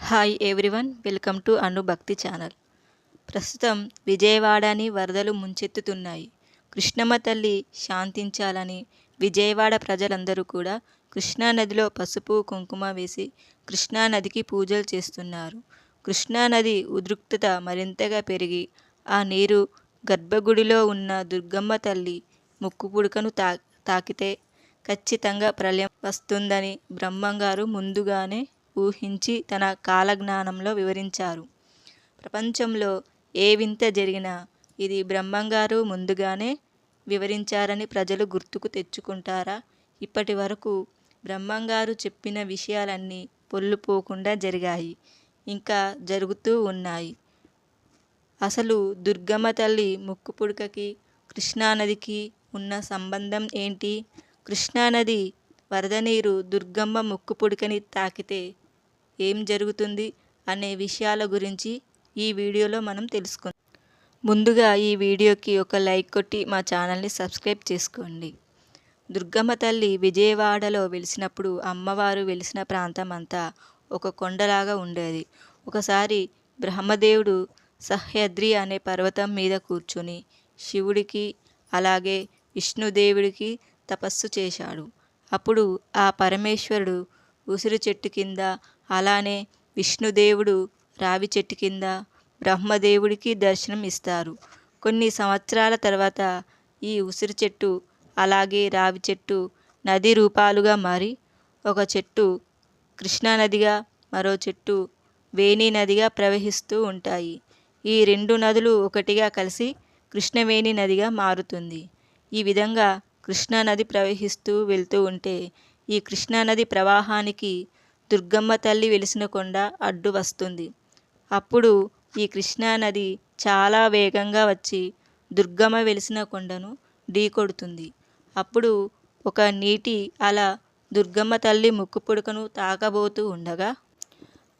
Hi everyone welcome to Anu Bhakti channel ప్రస్తుతం విజయవాడని వరదలు ముంచెత్తుతున్నాయి. కృష్ణమ్మ తల్లి శాంతించాలని విజయవాడ ప్రజలందరూ కూడా కృష్ణానదిలో పసుపు కుంకుమ వేసి కృష్ణానదికి పూజలు చేస్తున్నారు. కృష్ణానది ఉద్రిక్తత మరింతగా పెరిగి ఆ నీరు గర్భగుడిలో ఉన్న దుర్గమ్మ తల్లి ముక్కు పుడకను తా తాకితే ఖచ్చితంగా ప్రళయం వస్తుందని బ్రహ్మంగారు ముందుగానే ఊహించి తన కాలజ్ఞానంలో వివరించారు. ప్రపంచంలో ఏ వింత జరిగినా ఇది బ్రహ్మంగారు ముందుగానే వివరించారని ప్రజలు గుర్తుకు తెచ్చుకుంటారా? ఇప్పటి వరకు బ్రహ్మంగారు చెప్పిన విషయాలన్నీ పొల్లుపోకుండా జరిగాయి. ఇంకా జరుగుతూ ఉన్నాయి. అసలు దుర్గమ్మ తల్లి ముక్కు పుడకకి కృష్ణానదికి ఉన్న సంబంధం ఏంటి? కృష్ణానది వరద నీరు దుర్గమ్మ ముక్కు పుడకని తాకితే ఏం జరుగుతుంది అనే విషయాల గురించి ఈ వీడియోలో మనం తెలుసుకుందాం. ముందుగా ఈ వీడియోకి ఒక లైక్ కొట్టి మా ఛానల్ని సబ్స్క్రైబ్ చేసుకోండి. దుర్గమ్మ తల్లి విజయవాడలో వెలిసినప్పుడు అమ్మవారు వెలిసిన ప్రాంతం అంతా ఒక కొండలాగా ఉండేది. ఒకసారి బ్రహ్మదేవుడు సహ్యద్రి అనే పర్వతం మీద కూర్చుని శివుడికి అలాగే విష్ణుదేవుడికి తపస్సు చేశాడు. అప్పుడు ఆ పరమేశ్వరుడు ఉసిరి చెట్టు కింద అలానే విష్ణుదేవుడు రావి చెట్టు కింద బ్రహ్మదేవుడికి దర్శనం ఇస్తారు. కొన్ని సంవత్సరాల తర్వాత ఈ ఉసిరి చెట్టు అలాగే రావి చెట్టు నది రూపాలుగా మారి ఒక చెట్టు కృష్ణానదిగా మరో చెట్టు వేణి నదిగా ప్రవహిస్తూ ఉంటాయి. ఈ రెండు నదులు ఒకటిగా కలిసి కృష్ణవేణి నదిగా మారుతుంది. ఈ విధంగా కృష్ణానది ప్రవహిస్తూ వెళ్తూ ఉంటే ఈ కృష్ణానది ప్రవాహానికి దుర్గమ్మ తల్లి వెలిసిన కొండ అడ్డు వస్తుంది. అప్పుడు ఈ కృష్ణానది చాలా వేగంగా వచ్చి దుర్గమ్మ వెలిసిన కొండను ఢీకొడుతుంది. అప్పుడు ఒక నీటి అల దుర్గమ్మ తల్లి ముక్కు పుడకను తాకబోతూ ఉండగా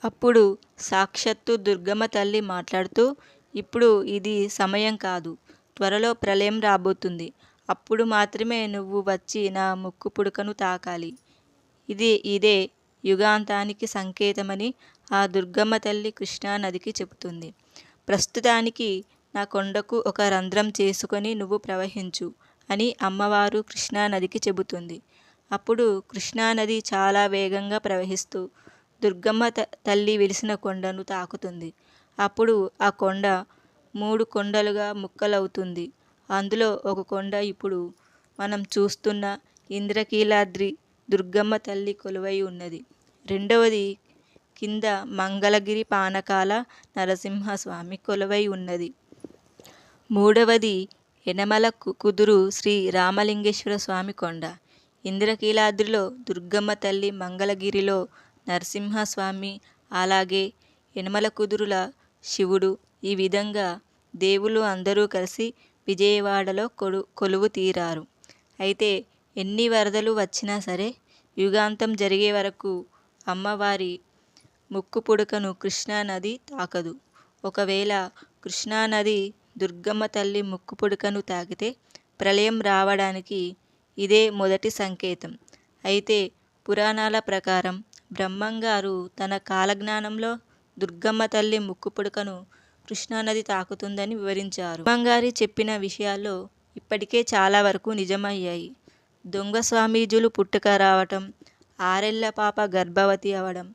అప్పుడు సాక్షాత్తు దుర్గమ్మ తల్లి మాట్లాడుతూ ఇప్పుడు ఇది సమయం కాదు త్వరలో ప్రళయం రాబోతుంది. అప్పుడు మాత్రమే నువ్వు వచ్చి నా ముక్కు పుడకను తాకాలి. ఇది ఇదే యుగాంతానికి సంకేతమని ఆ దుర్గమ్మ తల్లి కృష్ణానదికి చెబుతుంది. ప్రస్తుతానికి నా కొండకు ఒక రంధ్రం చేసుకొని నువ్వు ప్రవహించు అని అమ్మవారు కృష్ణానదికి చెబుతుంది. అప్పుడు కృష్ణానది చాలా వేగంగా ప్రవహిస్తూ దుర్గమ్మ తల్లి వెలిసిన కొండను తాకుతుంది. అప్పుడు ఆ కొండ మూడు కొండలుగా ముక్కలవుతుంది. అందులో ఒక కొండ ఇప్పుడు మనం చూస్తున్న ఇంద్రకీలాద్రి దుర్గమ్మ తల్లి కొలువై ఉన్నది. రెండవది కింద మంగళగిరి పానకాల నరసింహస్వామి కొలువై ఉన్నది. మూడవది యనమల కుదురు శ్రీ రామలింగేశ్వర స్వామి కొండ. ఇంద్రకీలాద్రిలో దుర్గమ్మ తల్లి మంగళగిరిలో నరసింహస్వామి అలాగే యనమల కుదురుల శివుడు ఈ విధంగా దేవుళ్ళు అందరూ కలిసి విజయవాడలో కొడు కొలువు తీరారు. అయితే ఎన్ని వరదలు వచ్చినా సరే యుగాంతం జరిగే వరకు అమ్మవారి ముక్కు పుడకను కృష్ణానది తాకదు. ఒకవేళ కృష్ణానది దుర్గమ్మ తల్లి ముక్కు పుడకను తాకితే ప్రళయం రావడానికి ఇదే మొదటి సంకేతం. అయితే పురాణాల ప్రకారం బ్రహ్మంగారు తన కాలజ్ఞానంలో దుర్గమ్మ తల్లి ముక్కు పుడకను కృష్ణానది తాకుతుందని వివరించారు. బ్రహ్మంగారి చెప్పిన విషయాల్లో ఇప్పటికే చాలా వరకు నిజమయ్యాయి. దొంగ స్వామీజులు పుట్టుక రావటం ఆరెళ్ళ పాప గర్భవతి అవడం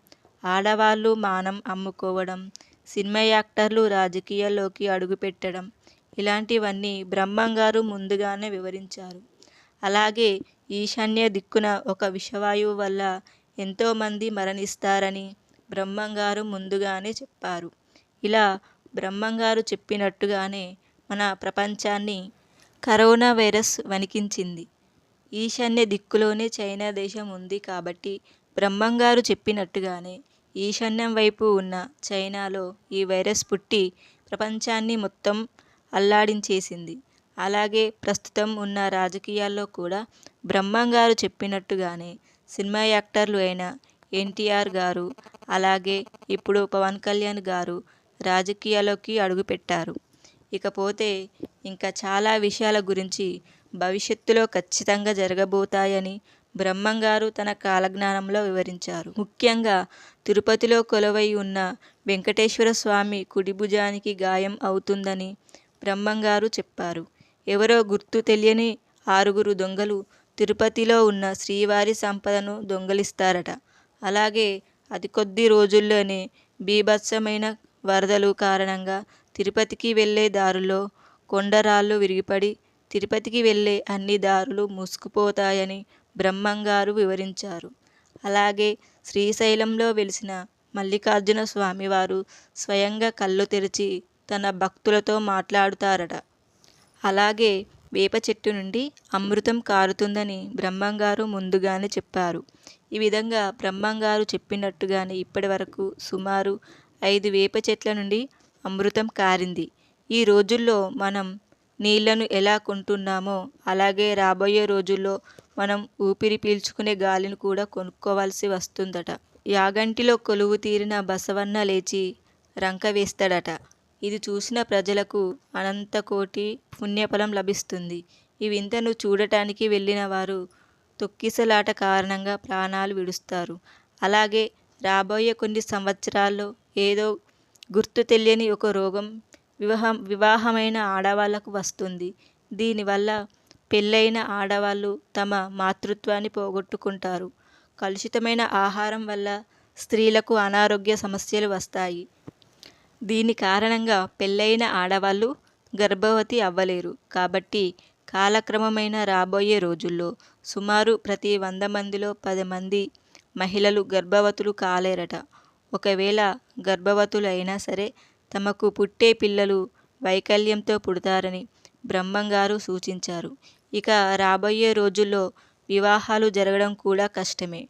ఆడవాళ్ళు మానం అమ్ముకోవడం సినిమా యాక్టర్లు రాజకీయాల్లోకి అడుగుపెట్టడం ఇలాంటివన్నీ బ్రహ్మంగారు ముందుగానే వివరించారు. అలాగే ఈశాన్య దిక్కున ఒక విషవాయువు వల్ల ఎంతోమంది మరణిస్తారని బ్రహ్మంగారు ముందుగానే చెప్పారు. ఇలా బ్రహ్మంగారు చెప్పినట్టుగానే మన ప్రపంచాన్ని కరోనా వైరస్ వణికించింది. ఈశాన్య దిక్కులోనే చైనా దేశం ఉంది కాబట్టి బ్రహ్మంగారు చెప్పినట్టుగానే ఈశాన్యం వైపు ఉన్న చైనాలో ఈ వైరస్ పుట్టి ప్రపంచాన్ని మొత్తం అల్లాడించేసింది. అలాగే ప్రస్తుతం ఉన్న రాజకీయాల్లో కూడా బ్రహ్మంగారు చెప్పినట్టుగానే సినిమా యాక్టర్లు అయిన ఎన్టీఆర్ గారు అలాగే ఇప్పుడు పవన్ కళ్యాణ్ గారు రాజకీయాల్లోకి అడుగుపెట్టారు. ఇకపోతే ఇంకా చాలా విషయాల గురించి భవిష్యత్తులో ఖచ్చితంగా జరగబోతాయని బ్రహ్మంగారు తన కాలజ్ఞానంలో వివరించారు. ముఖ్యంగా తిరుపతిలో కొలువై ఉన్న వెంకటేశ్వర స్వామి కుడి భుజానికి గాయం అవుతుందని బ్రహ్మంగారు చెప్పారు. ఎవరో గుర్తు తెలియని ఆరుగురు దొంగలు తిరుపతిలో ఉన్న శ్రీవారి సంపదను దొంగలిస్తారట. అలాగే అది కొద్ది రోజుల్లోనే బీభత్సమైన వరదలు కారణంగా తిరుపతికి వెళ్ళే దారిలో కొండరాళ్ళు విరిగిపడి తిరుపతికి వెళ్ళే అన్ని దారులు మూసుకుపోతాయని బ్రహ్మంగారు వివరించారు. అలాగే శ్రీశైలంలో వెలిసిన మల్లికార్జున స్వామివారు స్వయంగా కళ్ళు తెరిచి తన భక్తులతో మాట్లాడుతారట. అలాగే వేప చెట్టు నుండి అమృతం కారుతుందని బ్రహ్మంగారు ముందుగానే చెప్పారు. ఈ విధంగా బ్రహ్మంగారు చెప్పినట్టుగానే ఇప్పటి వరకు సుమారు ఐదు వేప చెట్ల నుండి అమృతం కారింది. ఈ రోజుల్లో మనం నీళ్ళను ఎలా కొంటున్నామో అలాగే రాబోయే రోజుల్లో మనం ఊపిరి పీల్చుకునే గాలిని కూడా కొనుక్కోవాల్సి వస్తుందట. యాగంటిలో కొలువు తీరిన బసవన్న లేచి రంక వేస్తాడట. ఇది చూసిన ప్రజలకు అనంతకోటి పుణ్యఫలం లభిస్తుంది. ఈ వింతను చూడటానికి వెళ్ళిన వారు తొక్కిసలాట కారణంగా ప్రాణాలు విడుస్తారు. అలాగే రాబోయే కొన్ని సంవత్సరాల్లో ఏదో గుర్తు తెలియని ఒక రోగం వివాహం వివాహమైన ఆడవాళ్ళకు వస్తుంది. దీనివల్ల పెళ్ళైన ఆడవాళ్ళు తమ మాతృత్వాన్ని పోగొట్టుకుంటారు. కలుషితమైన ఆహారం వల్ల స్త్రీలకు అనారోగ్య సమస్యలు వస్తాయి. దీని కారణంగా పెళ్ళైన ఆడవాళ్ళు గర్భవతి అవ్వలేరు. కాబట్టి కాలక్రమమైన రాబోయే రోజుల్లో సుమారు ప్రతి వంద మందిలో పది మంది మహిళలు గర్భవతులు కాలేరట. ఒకవేళ గర్భవతులు అయినా సరే తమకు పుట్టే పిల్లలు వైకల్యంతో పుడతారని బ్రహ్మంగారు సూచించారు. ఇక రాబోయే రోజుల్లో వివాహాలు జరగడం కూడా కష్టమే.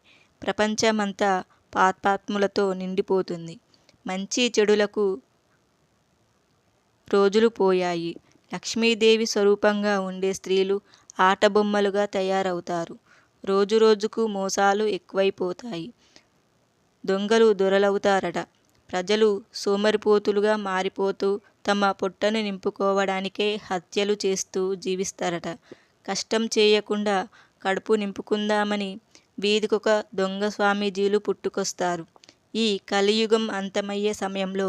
ప్రపంచమంతా పాపాత్ములతో నిండిపోతుంది. మంచి చెడులకు రోజులు పోయాయి. లక్ష్మీదేవి స్వరూపంగా ఉండే స్త్రీలు ఆటబొమ్మలుగా తయారవుతారు. రోజు రోజుకు మోసాలు ఎక్కువైపోతాయి. దొంగలు దొరలవుతారట. ప్రజలు సోమరిపోతులుగా మారిపోతూ తమ పొట్టను నింపుకోవడానికే హత్యలు చేస్తూ జీవిస్తారట. కష్టం చేయకుండా కడుపు నింపుకుందామని వీధికొక దొంగ స్వామీజీలు పుట్టుకొస్తారు. ఈ కలియుగం అంతమయ్యే సమయంలో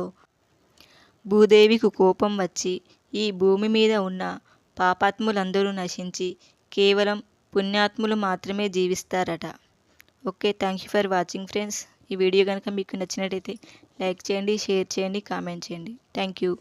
భూదేవికు కోపం వచ్చి ఈ భూమి మీద ఉన్న పాపాత్ములందరూ నశించి కేవలం పుణ్యాత్ములు మాత్రమే జీవిస్తారట. Okay thank you for watching friends ఈ వీడియో కనుక మీకు నచ్చినట్టయితే లైక్ చేయండి షేర్ చేయండి కామెంట్ చేయండి. Thank you